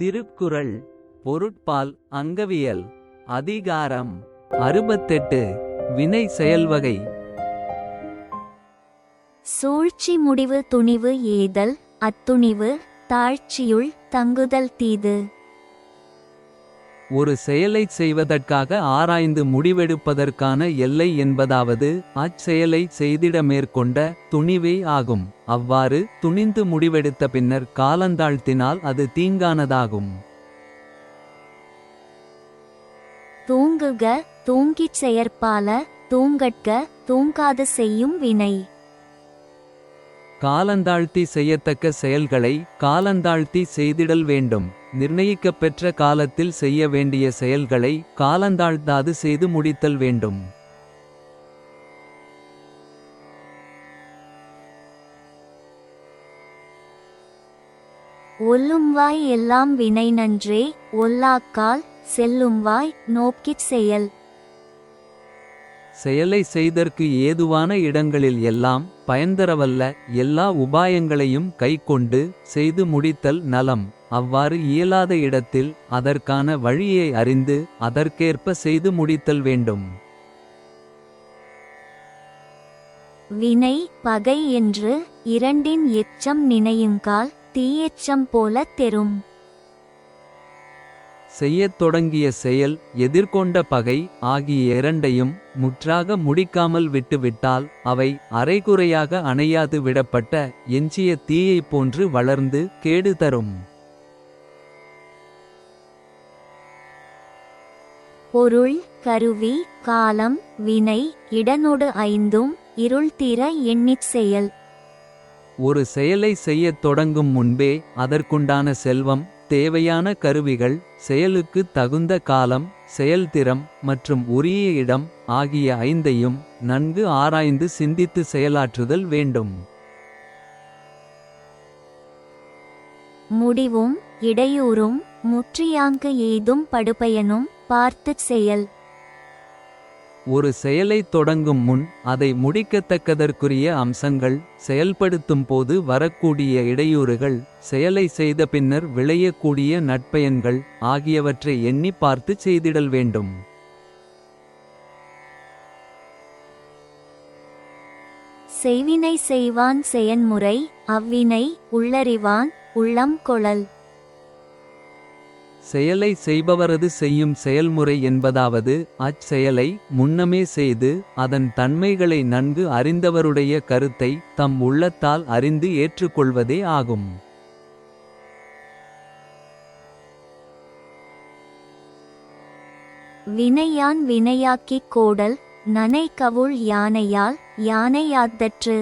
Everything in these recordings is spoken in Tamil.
திருக்குறள் பொருட்பால் அங்கவியல் அதிகாரம் அறுபத்தெட்டு வினை செயல்வகை சூழ்ச்சி முடிவு துணிவு ஏதல் அத்துணிவு தாழ்ச்சியுள் தங்குதல் தீது. ஒரு செயலைச் செய்வதற்காக ஆராய்ந்து முடிவெடுப்பதற்கான எல்லை என்பதாவது அச்செயலை செய்திட மேற்கொண்ட துணிவே ஆகும். அவ்வாறு துணிந்து முடிவெடுத்த பின்னர் காலந்தாழ்த்தினால் அது தீங்கானதாகும். தூங்குக தூங்கிச் செயற்பால தூங்கட்க தூங்காது செய்யும் வினை. காலந்தாழ்த்தி செய்யத்தக்க செயல்களை காலந்தாழ்த்தி செய்திடல் வேண்டும். நிர்ணயிக்கப் பெற்ற காலத்தில் செய்ய வேண்டிய செயல்களை காலந்தாழ்த்தாது செய்து முடித்தல் வேண்டும். ஒல்லும் வாய் எல்லாம் வினை நன்றே ஒல்லாக்கால் செல்லும் வாய் நோக்கிச் செயல். செயலை செய்தற்கு ஏதுவான இடங்களில் எல்லாம் பயன்தரவல்ல எல்லா உபாயங்களையும் கைக்கொண்டு செய்து முடித்தல் நலம். அவ்வாறு இயலாத இடத்தில் அதற்கான வழியை அறிந்து அதற்கேற்ப செய்து முடித்தல் வேண்டும். வினை பகை என்று இரண்டின் எச்சம் நினையுங்கால் தீயெச்சம் போல தெரும். செய்யத் தொடங்கிய செயல் எதிர்கொண்ட பகை ஆகிய இரண்டையும் முற்றாக முடிக்காமல் விட்டுவிட்டால் அவை அரைகுறையாக அணையாது விடப்பட்ட எஞ்சிய தீயைப் போன்று வளர்ந்து கேடு தரும். பொருள் கருவி காலம் வினை இடனொடு ஐந்தும் இருள் தீர எண்ணிச் செயல். ஒரு செயலை செய்யத் தொடங்கும் முன்பே அதற்குண்டான செல்வம் தேவையான கருவிகள் செயலுக்கு தகுந்த காலம் செயல்திறம் மற்றும் உரிய இடம் ஆகிய ஐந்தையும் நன்கு ஆராய்ந்து சிந்தித்து செயலாற்றுதல் வேண்டும். முடிவும் இடையூறும் முற்றியாங்கு ஏதும் படுபயனும் பார்த்துச் செயல். ஒரு செயலைத் தொடங்கும் முன் அதை முடிக்கத்தக்கதற்குரிய அம்சங்கள் செயல்படுத்தும் போது வரக்கூடிய இடையூறுகள் செயலை செய்த பின்னர் விளையக்கூடிய நட்பயன்கள் ஆகியவற்றை எண்ணி பார்த்து செய்திடல் வேண்டும். செய்வினை செய்வான் செயன்முறை அவ்வினை உள்ளறிவான் உள்ளம் கொளல். செயலை செய்பவரது செய்யும் செயல்முறை என்பதாவது அச்செயலை முன்னமே செய்து அதன் தன்மைகளை நன்கு அறிந்தவருடைய கருத்தை தம் உள்ளத்தால் அறிந்து ஏற்றுக்கொள்வதே ஆகும். வினையான் வினையாக்கிக் கோடல் நனை கவுள் யானையால் யானையாத்தற்று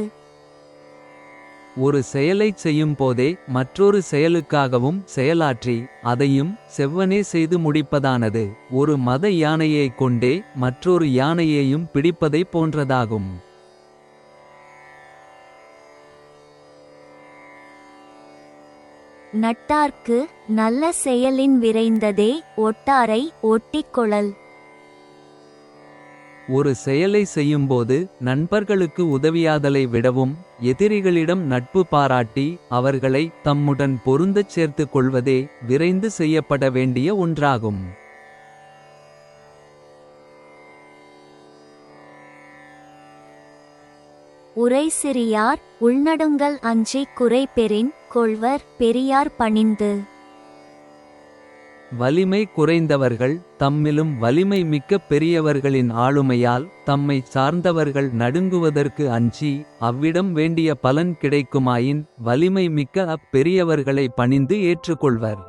ஒரு செயலைச் செய்யும் போதே மற்றொரு செயலுக்காகவும் செயலாற்றி அதையும் செவ்வனே செய்து முடிப்பதானது. ஒரு மத யானையைக் கொண்டே மற்றொரு யானையையும் பிடிப்பதைப் போன்றதாகும். நட்டார்க்கு நல்ல செயலின் விரைந்ததே ஒட்டாரை ஒட்டிக்கொளல் ஒரு செயலை செய்யும்போது நண்பர்களுக்கு உதவியாதலை விடவும் எதிரிகளிடம் நட்பு பாராட்டி அவர்களை தம்முடன் பொருந்தச் சேர்த்துக் கொள்வதே விரைந்து செய்யப்பட வேண்டிய ஒன்றாகும். உரை சிறியார் உள்நடுங்கல் அஞ்சி குறை பெறின் கொள்வர் பெரியார் பணிந்து. வலிமை குறைந்தவர்கள் தம்மிலும் வலிமை மிக்க பெரியவர்களின் ஆளுமையால் தம்மை சார்ந்தவர்கள் நடுங்குவதற்கு அஞ்சி அவ்விடம் வேண்டிய பலன் கிடைக்குமாயின் வலிமை மிக்க அப்பெரியவர்களை பணிந்து ஏற்றுக்கொள்வர்.